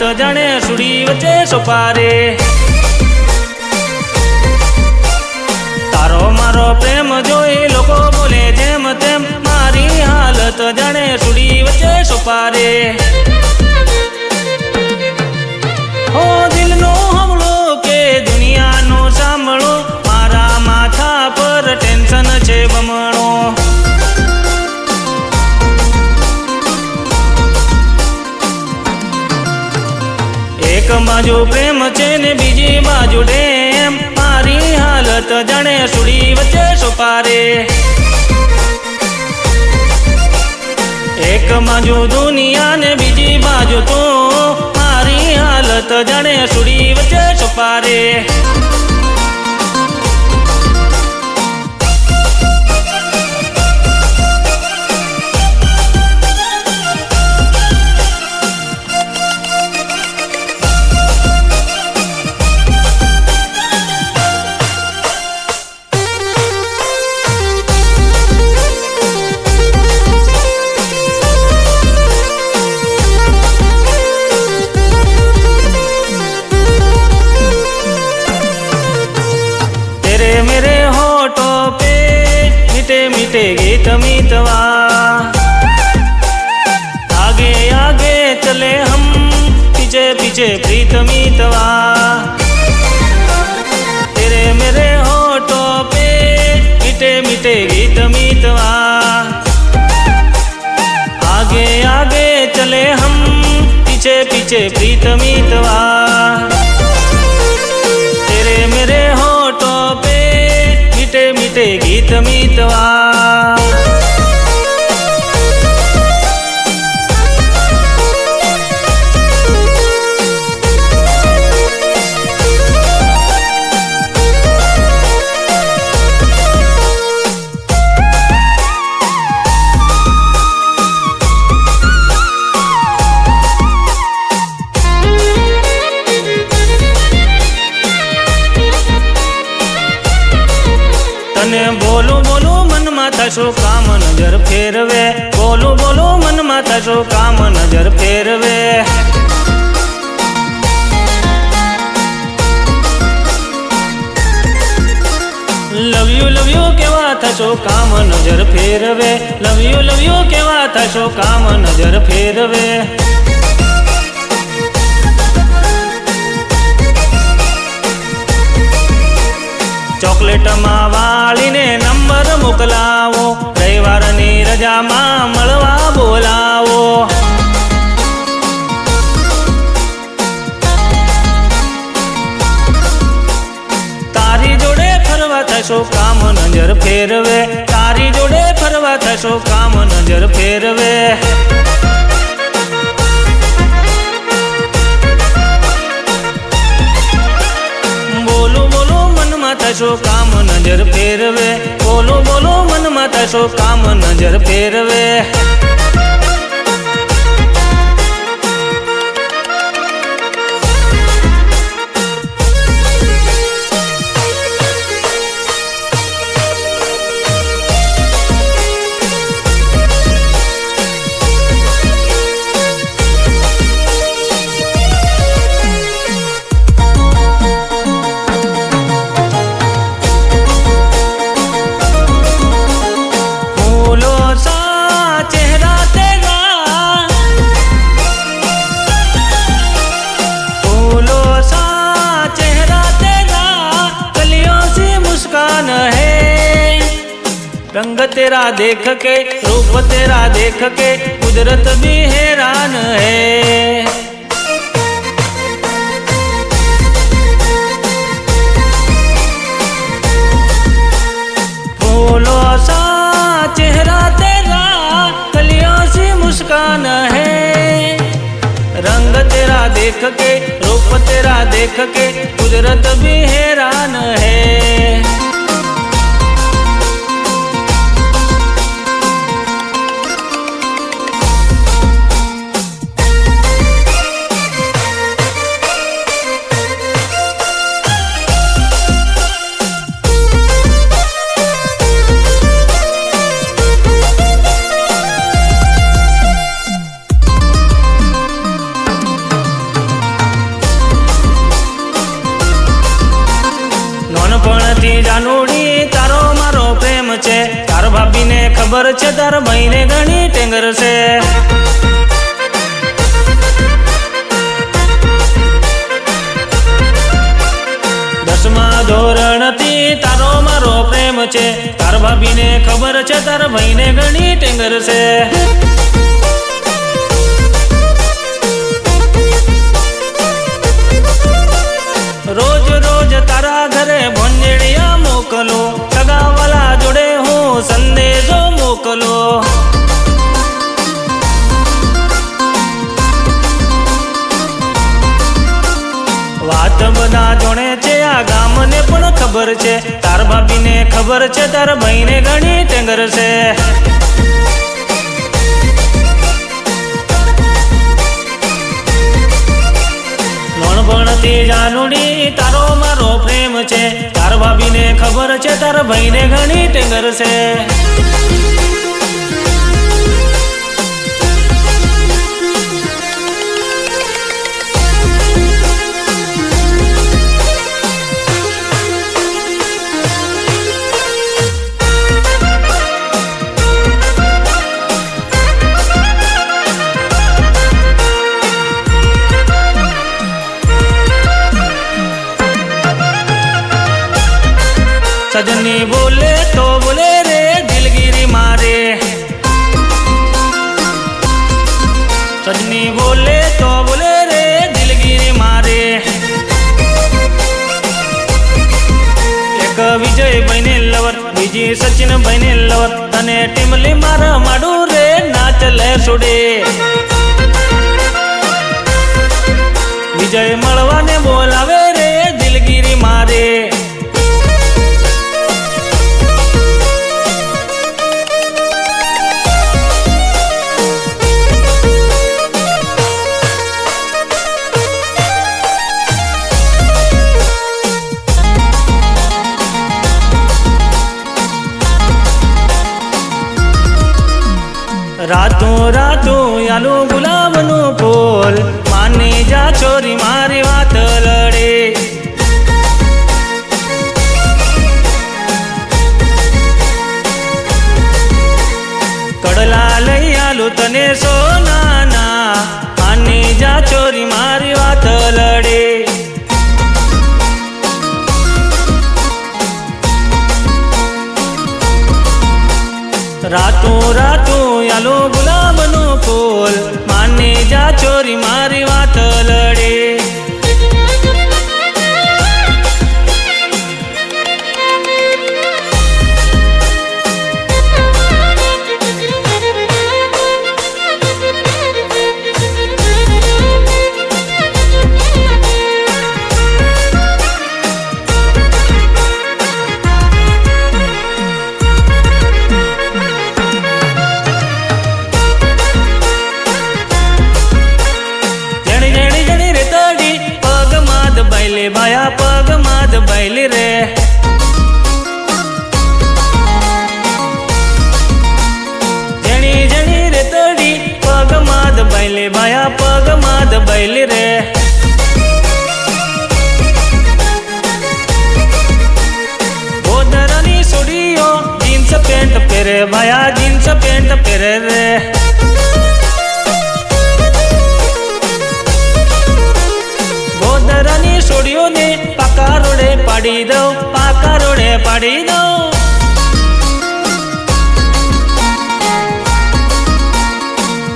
હાલત જાણે સુડી વચ્ચે સોપારે. તારો મારો પ્રેમ જોઈ લોકો બોલે જેમ તેમ, મારી હાલત જાણે સુડી વચ્ચે સોપારે. હો દિલનો હમળો કે દુનિયાનો સાંભળો, મારા માથા પર ટેન્શન છે બમણો. બાજુ પ્રેમ છે ને બીજી બાજુ ડેમ. મારી હાલત જાણે સુડી વચ્ચે સોપારે એક બાજુ દુનિયા ને બીજી બાજુ તો. મારી હાલત જાણે સુડી વચ્ચે સોપારે तमीतवा आगे आगे चले हम, पीछे पीछे प्रीतमीतवा तेरे मेरे होटो पे मिटे मिटे गीतमीतवा आगे आगे चले हम, पीछे पीछे प्रीतमीतवा तेरे मेरे होठों पे मिटे मिटे गीतमीतवा થશો કામ નજર ફેરવે. બોલો બોલો મનમાં થશો કામ નજર ફેરવે. લવ યુ લવ યુ કેવા થશો કામ નજર ફેરવે. લવ યુ લવ યુ કેવા થશો કામ નજર ફેરવે. ચોકલેટમાં વાળીને નંબર મોકલાવો. રવિવારની રજામાં મળવા બોલાવો. તારી જોડે ફરવા થશો, કામ નજર ફેરવે. તારી જોડે ફરવા થશો, કામ નજર ફેરવે. બોલો નજર ફેરવે બોલો બોલો મનમાં થશો કામ નજર ફેરવે. रंग तेरा देख के, रूप तेरा देख के, कुदरत भी हैरान है। फूलों सा चेहरा तेरा, कलियों सी मुस्कान है। रंग तेरा देख के, रूप तेरा देख के, कुदरत भी हैरान है। ખબર છે તાર મહિને ઘણી ટેંગર છે. દસમા ધોરણથી તારો મારો પ્રેમ છે. તાર ભાભીને ખબર છે તાર ભાઈને ઘણી ટેંગર છે. છે. તાર ભાભીને ખબર છે, તાર ભાઈને ઘણી ટેંગર છે. નોણભણથી જાનુડી તારો મારો પ્રેમ છે. તાર ભાભીને ખબર છે, તાર ભાઈને ઘણી ટેંગર છે. સજની બોલે તો બોલે રે દિલગીરી મારે સજની બોલે તો બોલે રે દિલગીરી મારે એક વિજય બને લવર બીજી સચિન બને લવર અને ટીમલી મારા માડું રે નાચ લે સુડે વિજય મળવાને ચોરી મારી બાયા જીન્સ પેન્ટ પહેરે રે ગોદરાની સોડીઓને પાકા રોડે પાડી દઉં પાકા રોડે પાડી દઉં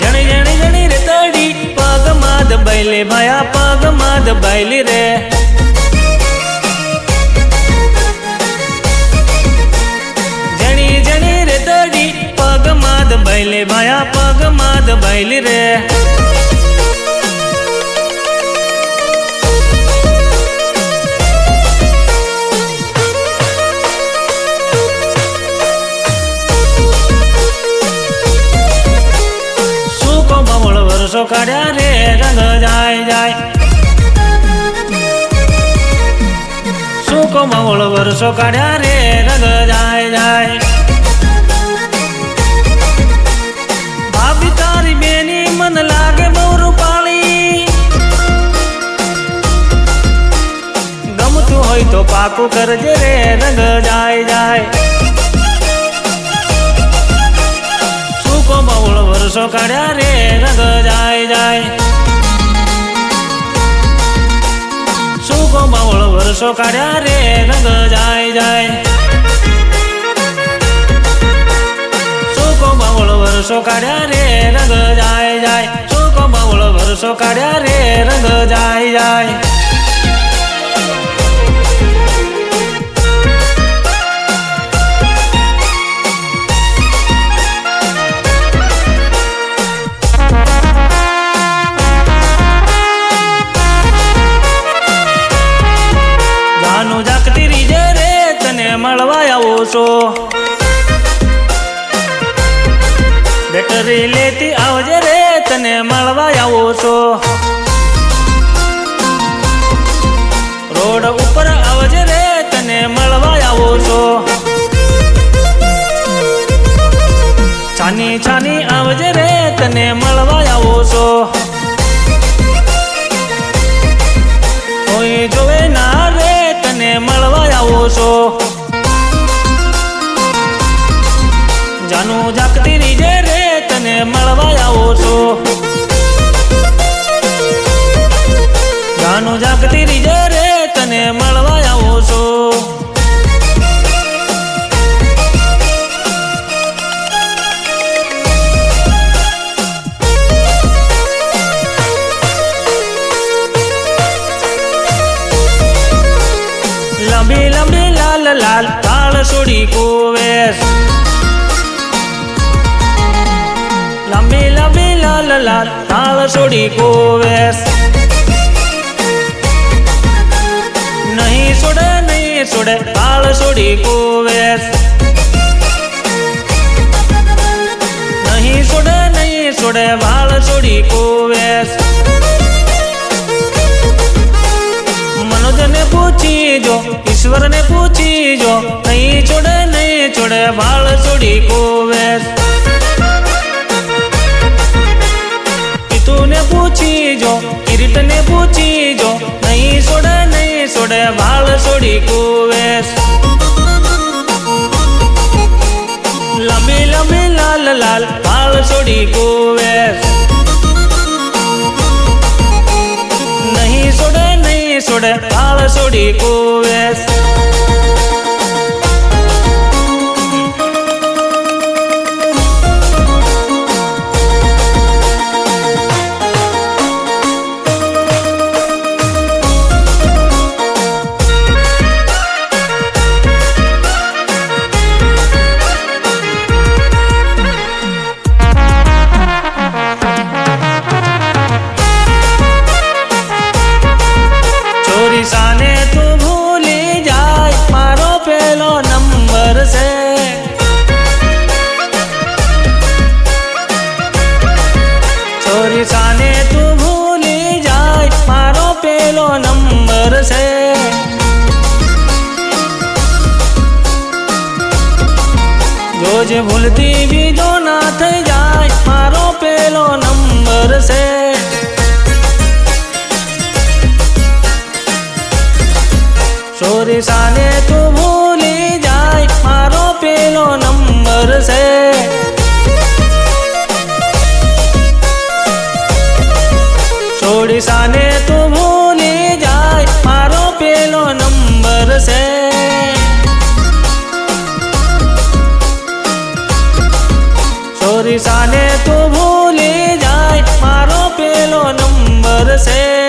જણી જણી જણી રે તડી પગ માદ બૈલે ભાયા પગ માદ બૈલી રે માદ બૈલે ભાયા પગ માદ બૈલી રે સુકો બમળ વર્ષો કાઢ્યા રે રંગ જાય જાય સુકો બમળ વર્ષો કાઢ્યા રે રંગ પાકું કરજે રે રંગ જાય જાય. સુકો બહુળ વર્ષો કાઢ્યા રે રંગ જાય જાય. સુકો બહુળ વર્ષો કાઢ્યા રે રંગ જાય જાય. સુકો બહુળ વર્ષો કાઢ્યા રે રંગ જાય જાય. સુકો બહુળ વર્ષો કાઢ્યા રે રંગ જાય જાય. જાગતી રીજે રે, તને મળવા આવો છો. બેટરી લેતી આવજે રે, તને મળવા આવો છો. રોડ ઉપર આવજે રે, તને મળવા આવો છો. છાની છાની આવજે રે, તને મળવા આવો છો. કોઈ જોવે ના લાંબી લાંબી લાલ લાલ કાળ છોડી કોવેશ. લાંબી લાંબી લાલ લાલ કાળ છોડી કોવેશ. નહીં છોડે નહીં છોડે કાળ સોડી કોવેશ. નહીં છોડે નહીં છોડે વાળ છોડી કોવેશ. ઈશ્વરને પૂછી જો નહીં છોડે નહીં છોડે વાળ છોડી કોવે. પિતુને પૂછી જો કિરીટને પૂછી જો નહીં છોડે નહીં છોડે વાળ છોડી કોવે. લાંબી લાંબી લાલ લાલ વાળ છોડી કોવેશ છોડે વાળ છોડી કોવેશ தேவி તો તું ભૂલી જાય મારો પેલો નંબર છે